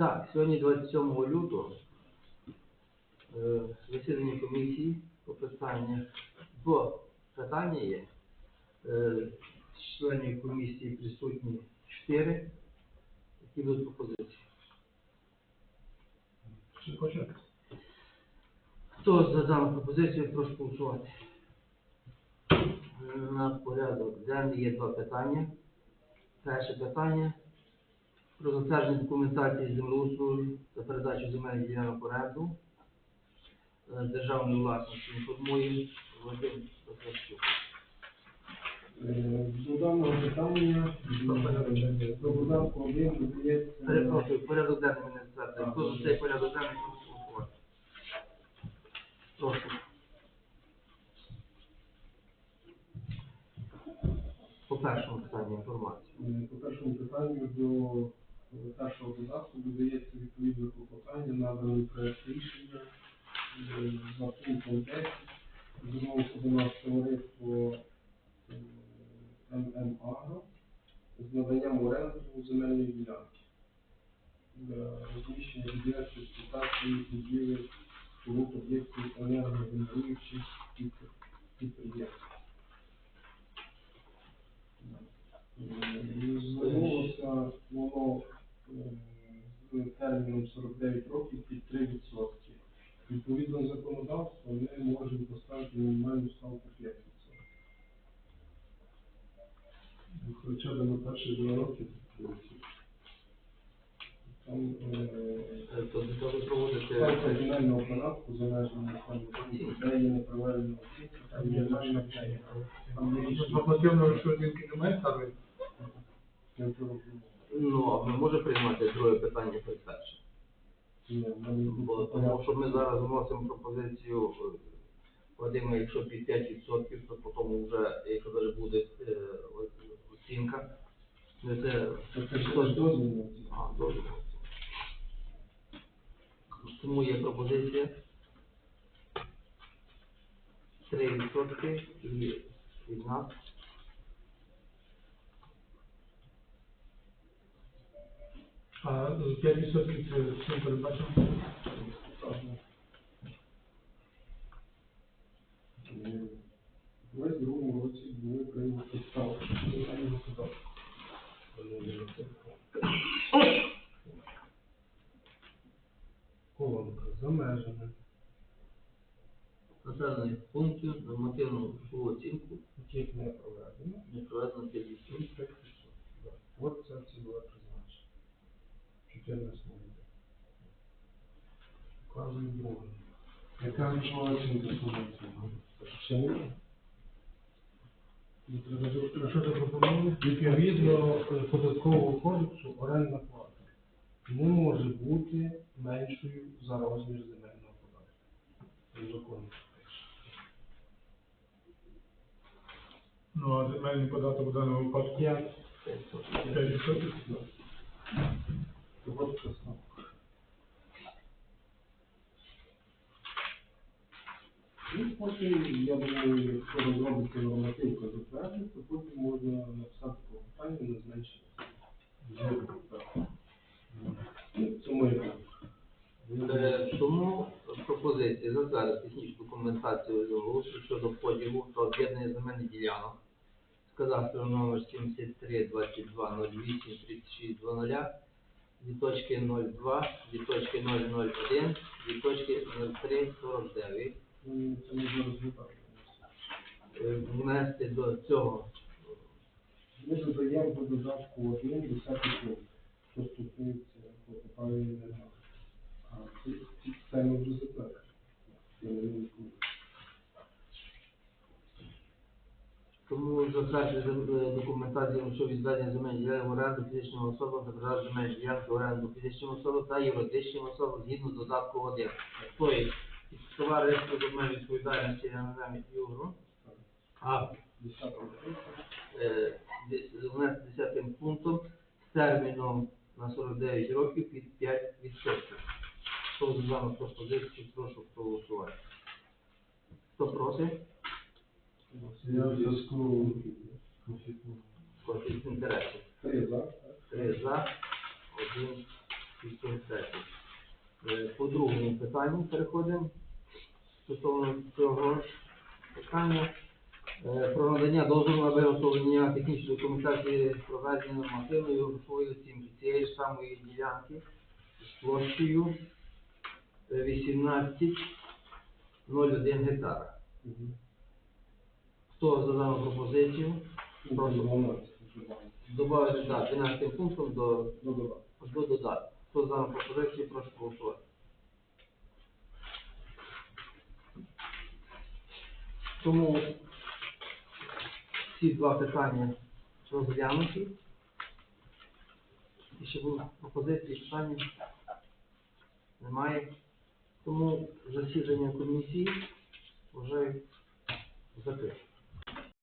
Так, сьогодні 27 лютого е, засідання комісії по питаннях. Два питання є. Е, членів комісії присутні 4. Які будуть пропозиції? Хто за дану пропозицію, прошу голосувати. На порядок денний є два питання. Перше питання про затвердження документації землеустрою та передачу земельних ділянок в оренду. Е, Державної власності інформує Вадим Петрашчук. Е, До даного питання до один додається Перепрошую, порядок денний мене затвердив. Хто за цей порядок денний прошу голосувати? Прошу. По першому питанню інформацію. е, по першому питанню до першого додатку додається відповідне клопотання, наданий проект рішення е, за пунктом 10. Звернулося до нас товариство е, ММ Агро з наданням оренду земельної ділянки для розміщення відповідної експлуатації будівель споруд об'єктів енергогенеруючих підприємств. підприємств. Е, і Звернулося воно е, з терміном 49 років під 3%. Відповідно законодавство ми можемо поставити мінімальну ставку 5%. Хоча б на перші два роки. Там е, Е, То для того проводити ставка земельного податку за межами там, де є неправильна оцінка, там є межна премія. Там є рішення. Нормативної оцінки немає ставити? Я цього не Ну, а ми можемо приймати друге питання перед першим? знаю. Ні, в мене Бо тому що ми зараз вносимо пропозицію е, Вадима, якщо під 5%, то потім вже, якщо навіть буде е, оцінка, ми це теж а, добре. Тому є пропозиція. 3% і від нас А 5% це чим передбачено? Е, В 22 році були прийняті податку. Колонка за межами, населених пунктів нормативну оцінку яких не проведено. не проведено 5%. грошова оцінка служиться. Ще немає. Що запропонували? Відповідно податкового кодексу орендна плата не може бути меншою за розмір земельного податку. Законно. Ну, а земельний податок в даному випадку 5%. 5%? 5%. І потім, я думаю, якщо розробити нормативку затвердити, то потім можна написати про питання на значення. Це моє питання. Тому пропозиція затвердити технічну документацію заголосу щодо поділу та об'єднання земельних ділянок Сказав, кадастру номер 73 22 08 36 00 від точки 02, від точки 001, від точки 03 49 Ну, Це не так. Е, Внести до цього Ми додаємо до додатку 1 10 пункт, що стосується клопотання. А це, ми вже розумію. Тому затверджує е, документацію щодо відведення земельних ділянок в оренду фізичним особам земельних ділянок в оренду фізичним особам та юридичним особам згідно з додатку 1. Тобто, товариство з обмеженою відповідальності землі юру, а 10 пункт. е, дес- 10 пунктом з терміном на 49 років під 5%. Хто з вами пропозицію, прошу проголосувати. Хто проти? Я в зв'язку Конфлікт інтересів. Три за. Три за, один. Е, По другому питанню переходимо стосовно цього питання. Е, Про надання дозволу на виготовлення технічної документації проведення нормативної грошової оцінки цієї ж самої ділянки з площею е, 18,01 гектара. Хто за дану пропозицію? Прошу 12. Добавити да, 12 пунктом До додатку. Хто за пропозицію, прошу голосувати. Тому ці два питання розглянуті. І ще будуть пропозиції, питання? Немає. Тому засідання комісії вже закрите.